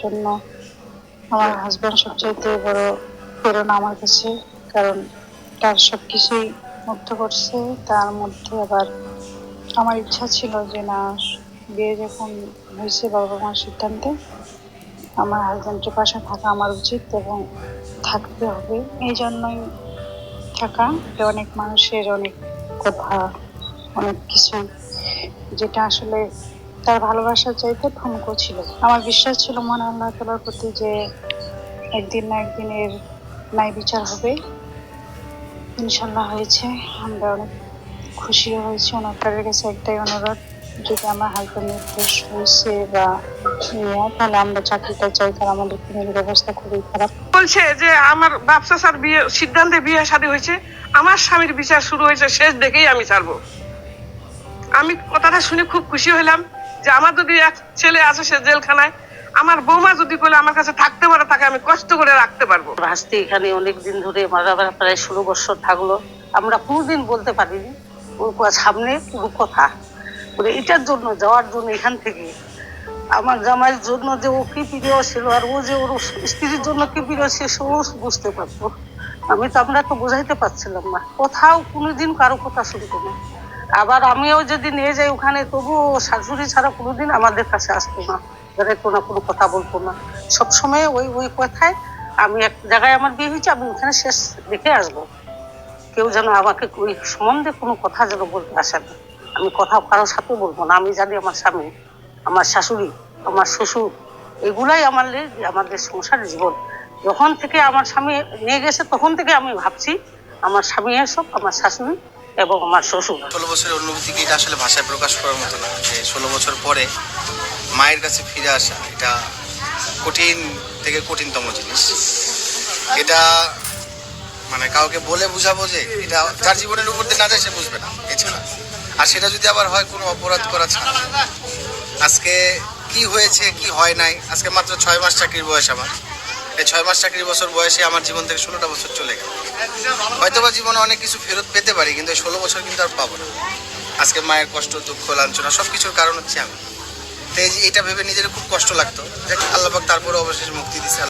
জন্য আমার হাজব্যান্ড সবচাইতে বড় প্রেরণা আমার কাছে, কারণ তার সব কিছুই মুগ্ধ করছে। তার মধ্যে আবার আমার ইচ্ছা ছিল যে না, বিয়ে যখন হয়েছে বাবা মার সিদ্ধান্তে, আমার হাজব্যান্ডের পাশে থাকা আমার উচিত এবং থাকতে হবে। এই জন্যই থাকা অনেক মানুষের অনেক কথা, অনেক কিছু, যেটা আসলে তার ভালোবাসার চাইতে ঠুনকো ছিল। আমার বিশ্বাস ছিল মনে আল্লাহ তালার প্রতি যে একদিন না একদিনের ন্যায় বিচার হবে, ইনশাল্লাহ হয়েছে। আমরা অনেক খুশিও হয়েছি। ওনার কাছে একটাই অনুরোধ, যদি আমার হাজব্যান্ড নির্দোষ হয়েছে বা তাহলে আমরা চাকরিটা চাই, কারণ আমাদের ফ্যামিলির অবস্থা খুবই খারাপ। বলছে যে আমার ব্যবসা স্যার বিয়ে, সিদ্ধান্তে বিয়ে শাদী হয়েছে, আমার স্বামীর বিচার শুরু হয়েছে, শেষ দেখেই আমি ছাড়বো। আমি কথাটা শুনে খুব খুশি হলাম। যে আমার যদি এক ছেলে আছে সে জেলখানায়, আমার বৌমা যদি বলে আমার কাছে থাকতে পারে, তাকে আমি কষ্ট করে রাখতে পারব। ভাস্তি এখানে অনেক দিন ধরে মারা প্রায় ষোলো বছর থাকল। আমরা কোনোদিন বলতে পারিনি ওর সামনে কোনো কথা। বলে এটার জন্য, যাওয়ার জন্য এখান থেকে। আমার জামাইয়ের জন্য যে ও কি প্রিয় ছিল আর ও যে ওর স্ত্রীর জন্য কি প্রিয় সে সেও বুঝতে পারতো। আমি তো আমরা তো বোঝাইতে পারছিলাম না। কোথাও কোনোদিন কারও কথা শুনতো না। আবার আমিও যদি নিয়ে যাই ওখানে তবুও শাশুড়ি ছাড়া কোনোদিন আমাদের কাছে আসতো না। বেরোতো না কোনো কথা বলতো না। সবসময় ওই ওই কথায় আমি এক জায়গায় আমার বিয়ে হয়েছে, আমি ওখানে শেষ দেখে আসব। কেউ যেন আমাকে ওই সম্বন্ধে কোনো কথা যেন বলতে আসে না। আমি কথা কারোর সাথে বলব না। আমি জানি আমার স্বামী, আমার শাশুড়ি, আমার শ্বশুর, এগুলাই আমার আমাদের সংসার জীবন। যখন থেকে আমার স্বামী নিয়ে গেছে, তখন থেকে আমি ভাবছি আমার স্বামী এসব আমার শাশুড়ি এবং আমার শ্বশুর। ষোলো বছরের অনুভূতি কি এটা আসলে ভাষায় প্রকাশ করার মতো না? যে ষোলো বছর পরে মায়ের কাছে ফিরে আসা, এটা কঠিন থেকে কঠিনতম জিনিস। এটা মানে কাউকে বলে বুঝাবো যে এটা যার জীবনের উপর দিয়ে না যায় সে বুঝবে না, এছাড়া। আর সেটা যদি আবার হয় কোনো অপরাধ করা ছাড়া। আজকে কি হয়েছে, কি হয় নাই? আজকে মাত্র ছয় মাস চাকরির বয়স আমার। এই ছয় মাস চাকরি বছর বয়সে আমার জীবন থেকে ষোলোটা বছর চলে গেল। হয়তো বা জীবনে অনেক কিছু ফেরত পেতে পারি, কিন্তু ষোলো বছর কিন্তু আর পাবো না। আজকে মায়ের কষ্ট, দুঃখ, লাঞ্ছনা সব কিছুর কারণ হচ্ছে আমি। তো এটা ভেবে নিজের খুব কষ্ট লাগতো। আল্লাহ আল্লাহবাক তারপরে অবশেষে মুক্তি দিচ্ছে